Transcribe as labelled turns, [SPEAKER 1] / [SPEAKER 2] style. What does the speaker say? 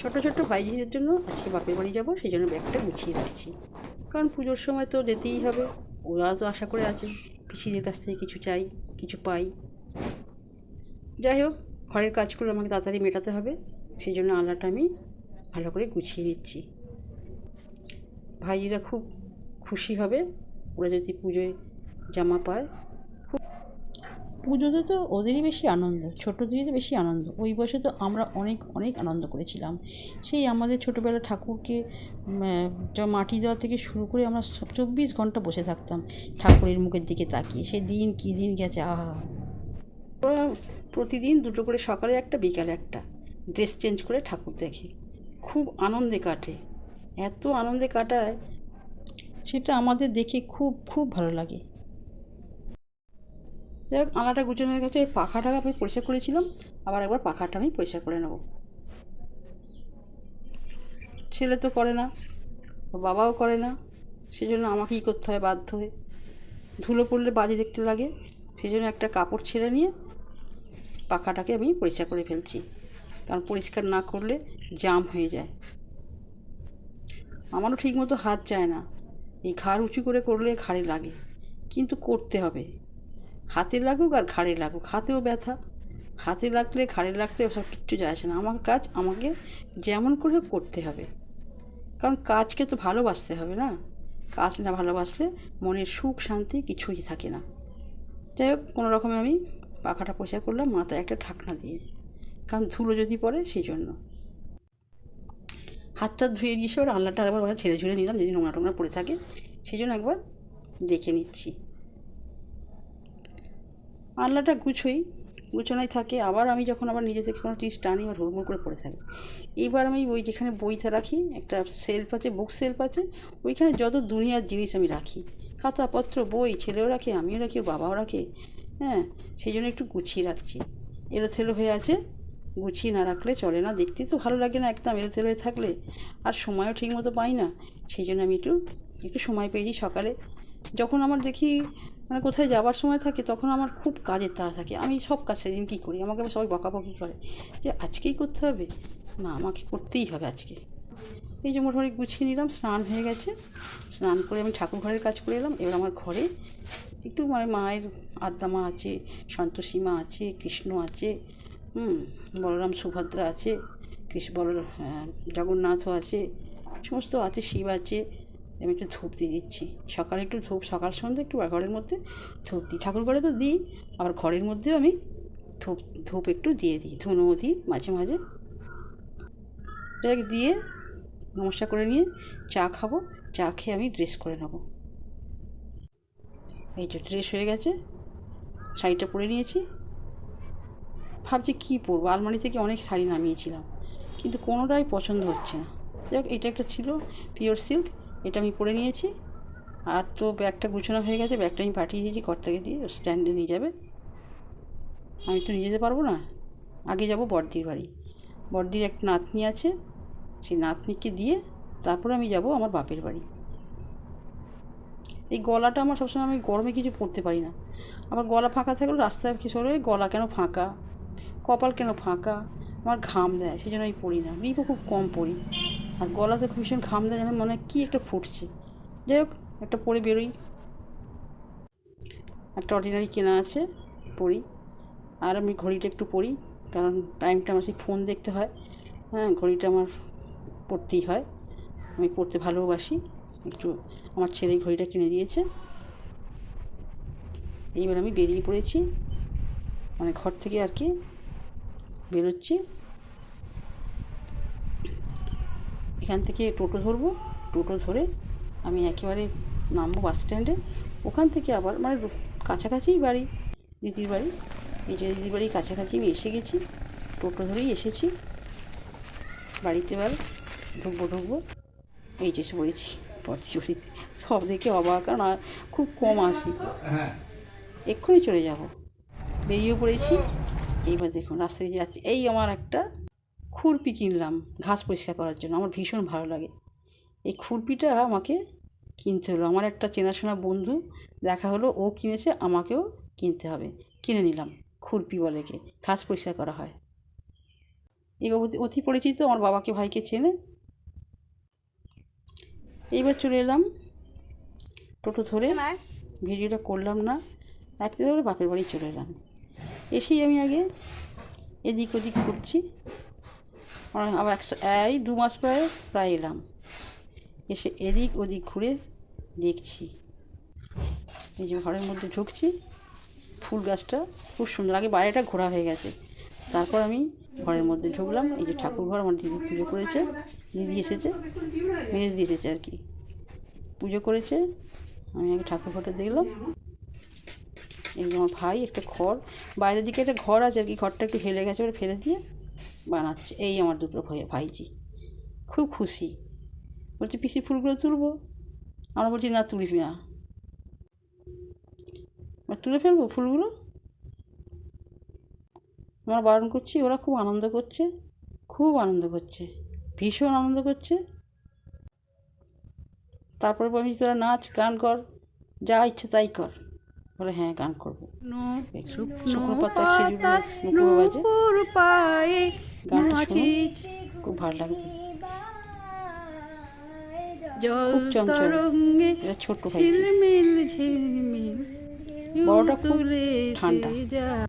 [SPEAKER 1] ছোট ছোট ভাইজিদের জন্য আজকে বাপের বাড়ি যাব, সেই জন্য ব্যাগটা গুছিয়ে রাখছি। কারণ পুজোর সময় তো যেতেই হবে ওরা তো আশা করে আছে, পিসিদের কাছ থেকে কিছু চাই, কিছু পাই। যাই হোক, ঘরের কাজগুলো আমাকে তাড়াতাড়ি মেটাতে হবে, সেই জন্য আলাটা আমি ভালো করে গুছিয়ে নিচ্ছি। ভাইজিরা খুব খুশি হবে, ওরা যদি পুজোয় জামা পায় পুজোতে তো ওদেরই বেশি আনন্দ, ছোটোদেরই বেশি আনন্দ। ওই বয়সে তো আমরা অনেক অনেক আনন্দ করেছিলাম। সেই আমাদের ছোটোবেলা ঠাকুরকে মাটি দেওয়া থেকে শুরু করে আমরা চব্বিশ ঘণ্টা বসে থাকতাম ঠাকুরের মুখের দিকে তাকিয়ে। সে দিন কী দিন গেছে, আহা। প্রতিদিন দুটো করে সকালে একটা, বিকালে একটা, ড্রেস চেঞ্জ করে ঠাকুর দেখে। খুব আনন্দে কাটে। এত আনন্দে কাটায়, সেটা আমাদের দেখে খুব খুব ভালো লাগে। যাই হোক আনাটা গুছানো হয়ে গেছে এই পাখাটা আমি পরিষ্কার করেছিলাম, আবার একবার পাখাটা আমি পরিষ্কার করে নেব। ছেলে তো করে না, বাবাও করে না সেই জন্য আমাকেই করতে হয় বাধ্য হয়ে? ধুলো পড়লে বাজি দেখতে লাগে সেই জন্য একটা কাপড় ছেড়ে নিয়ে পাখাটাকে আমি পরিষ্কার করে ফেলছি, কারণ পরিষ্কার না করলে জাম হয়ে যায়। আমারও ঠিকমতো হাত যায় না, এই ঘাড় উঁচু করে করলে ঘাড়ে লাগে, কিন্তু করতে হবে। হাতে লাগুক আর ঘাড়ে লাগুক, হাতেও ব্যথা। হাতে লাগলে, ঘাড়ে লাগলে সব কিচ্ছু যায় আসে না। আমার কাজ আমাকে যেমন করে করতে হবে। কারণ কাজকে তো ভালোবাসতে হবে না। কাজ না ভালোবাসলে মনের সুখ, শান্তি কিছুই থাকে না। যাই হোক, কোনো রকমে আমি পাখাটা পরিষ্কার করলাম, মাথায় একটা ঢাকনা দিয়ে। কারণ ধুলো যদি পড়ে, সেই জন্য। হাতটা ধুয়ে নিয়ে এসে ওর আল্লাটা একবার ছেড়ে ঝুড়ে নিলাম, যদি নোংরা টোংরা পড়ে থাকে, সেই জন্য একবার দেখে নিচ্ছি। আল্লাটা গুছোই, গুছোনাই থাকে। আবার আমি যখন আবার নিজে থেকে কোনো জিনিস টানি, আবার হুড়মুড় করে পড়ে থাকে। এইবার আমি ওই যেখানে বইটা রাখি, একটা সেলফ আছে বুক সেলফ আছে, ওইখানে যত দুনিয়ার জিনিস আমি রাখি। খাতাপত্র, বই ছেলেও রাখে, আমিও রাখি বাবাও রাখে হ্যাঁ? সেই জন্য একটু গুছিয়ে রাখছি। এলোথেলো হয়ে আছে, গুছিয়ে না রাখলে চলে না। দেখতে তো ভালো লাগে না, একদম এলোথেলো হয়ে থাকলে। আর সময়ও ঠিকমতো পাই না। সেই জন্য আমি একটু একটু সময় পেয়েছি সকালে। যখন আমার দেখি মানে কোথায় যাওয়ার সময় থাকে তখন আমার খুব কাজের তাড়া থাকে। আমি সব কাজ সেদিন কী করি? আমাকে সবাই বকাবকি করে যে আজকেই করতে হবে? না আমাকে করতেই হবে আজকে। এই যে মোটামুটি গুছিয়ে নিলাম স্নান হয়ে গেছে। স্নান করে আমি ঠাকুর ঘরের কাজ করে এলাম। এবার আমার ঘরে একটু মানে মায়ের আদ্যা মা আছে সন্তোষী মা আছে কৃষ্ণ আছে হুম বলরাম সুভদ্রা আছে কৃষ্ণ বল হ্যাঁ, জগন্নাথও আছে সমস্ত আছে শিব আছে। আমি একটু ধূপ দিয়ে দিচ্ছি। সকালে একটু ধূপ, সকাল সন্ধ্যে একটু ঘরের মধ্যে ধূপ দিই। ঠাকুর ঘরে তো দিই, আবার ঘরের মধ্যেও আমি ধূপ ধূপ একটু দিয়ে দিই ধুনোও দিই মাঝে মাঝে। দিয়ে নমস্কার করে নিয়ে চা খাব, চা খেয়ে আমি ড্রেস করে নেব। এই যে ড্রেস হয়ে গেছে, শাড়িটা পরে নিয়েছি। ভাবছি কী পরবো? আলমারি থেকে অনেক শাড়ি নামিয়েছিলাম, কিন্তু কোনোটাই পছন্দ হচ্ছে না। যাক এটা একটা ছিল পিওর সিল্ক এটা আমি পরে নিয়েছি। আর তো ব্যাগটা গুছানো হয়ে গেছে, ব্যাগটা আমি পাঠিয়ে দিয়েছি ঘর থেকে দিয়ে, স্ট্যান্ডে নিয়ে যাবে। আমি তো নিয়ে যেতে পারব না। আগে যাব বড়দির বাড়ি। বড়দির একটা নাতনি আছে, সেই নাতনিকে দিয়ে তারপরে আমি যাব আমার বাপের বাড়ি। এই গলাটা আমার সবসময় আমি গরমে কিছু পরতে পারি না। আবার গলা ফাঁকা থাকলে রাস্তায় কি সরে গলা কেন ফাঁকা? কপাল কেন ফাঁকা? আমার ঘাম দেয় সেই জন্য আমি পড়ি না। রিপও খুব কম পড়ি আর গলাতে ভীষণ ঘাম দেয়, যেন মনে হয় কী একটা ফুটছে। যাই হোক, একটা পরে বেরোই। একটা অর্ডিনারি কেনা আছে পড়ি আর আমি ঘড়িটা একটু পড়ি কারণ টাইমটা আমার সেই ফোন দেখতে হয়। হ্যাঁ ঘড়িটা আমার পড়তেই হয়। আমি পড়তে ভালোবাসি। একটু আমার ছেলে ঘড়িটা কিনে দিয়েছে। এইবার আমি বেরিয়ে পড়েছি। মানে ঘর থেকে আর কি বেরোচ্ছি। এখান থেকে টোটো ধরবো টোটো ধরে আমি একেবারে নামবো বাস স্ট্যান্ডে। ওখান থেকে আবার মানে কাছাকাছিই বাড়ি দিদির বাড়ি। এই যে দিদির বাড়ির কাছাকাছি আমি এসে গেছি টোটো ধরেই এসেছি। বাড়িতে এবার ঢুকবো ঢুকবো। এই যে এসে পড়েছি পড়ছি বাড়িতে। সব দেখে অবাক কারণ খুব কম আসি। এক্ষুনি চলে যাব। বেরিয়েও পড়েছি। এইবার দেখুন রাস্তা দিয়ে যাচ্ছি। এই আমার একটা খুরপি কিনলাম ঘাস পরিষ্কার করার জন্য। আমার ভীষণ ভালো লাগে। এই খুরপিটা আমাকে কিনতে হলো। আমার একটা চেনাশোনা বন্ধু দেখা হলো ও কিনেছে আমাকেও কিনতে হবে। কিনে নিলাম খুরপি বলে কে ঘাস পরিষ্কার করা হয়। এই অতি- পরিচিত আমার বাবাকে ভাইকে চেনে। এইবার চলে এলাম টোটো ধরে। ভিডিওটা করলাম না রাখতে ধরে বাপের বাড়ি চলে এলাম। এসেই আমি আগে এদিক ওদিক করছি আবার একশো এই দু মাস পরে প্রায় এলাম। এসে এদিক ওদিক ঘুরে দেখছি। এই যে ঘরের মধ্যে ঢুকছি, ফুল গাছটা খুব সুন্দর আগে বাইরেটা ঘোরা হয়ে গেছে। তারপর আমি ঘরের মধ্যে ঢুকলাম, এই যে ঠাকুর ঘর আমার দিদি পুজো করেছে, দিদি এসেছে, মেজ দিয়ে এসেছে আর কি। পুজো করেছে, আমি আগে ঠাকুর ঘরটা দেখলাম। এই যে আমার ভাই, একটা ঘর, বাইরের দিকে একটা ঘর আছে আর কি, ঘরটা একটু হেলে গেছে ওটা ফেলে দিয়ে বানাচ্ছে। এই আমার দুটো ভাই ভাইজি। খুব খুশি। বলছি পিসি ফুলগুলো তুলবো? আমরা বলছি না তুলবি না। তুলে ফেলব ফুলগুলো? আমরা বারণ করছি ওরা খুব আনন্দ করছে খুব আনন্দ করছে ভীষণ আনন্দ করছে। তারপরে আমি তোরা নাচ গান কর যা ইচ্ছে তাই কর। বলে হ্যাঁ গান করব। শুকনো পাতা খেজুর বাজে।
[SPEAKER 2] পায়ে
[SPEAKER 1] গানটা শুনুন খুব ভালো লাগবে খুব চঞ্চল। এটা ছোট্ট
[SPEAKER 2] ঝিলমিল
[SPEAKER 1] বড়টা খুব ঠান্ডা।
[SPEAKER 2] যা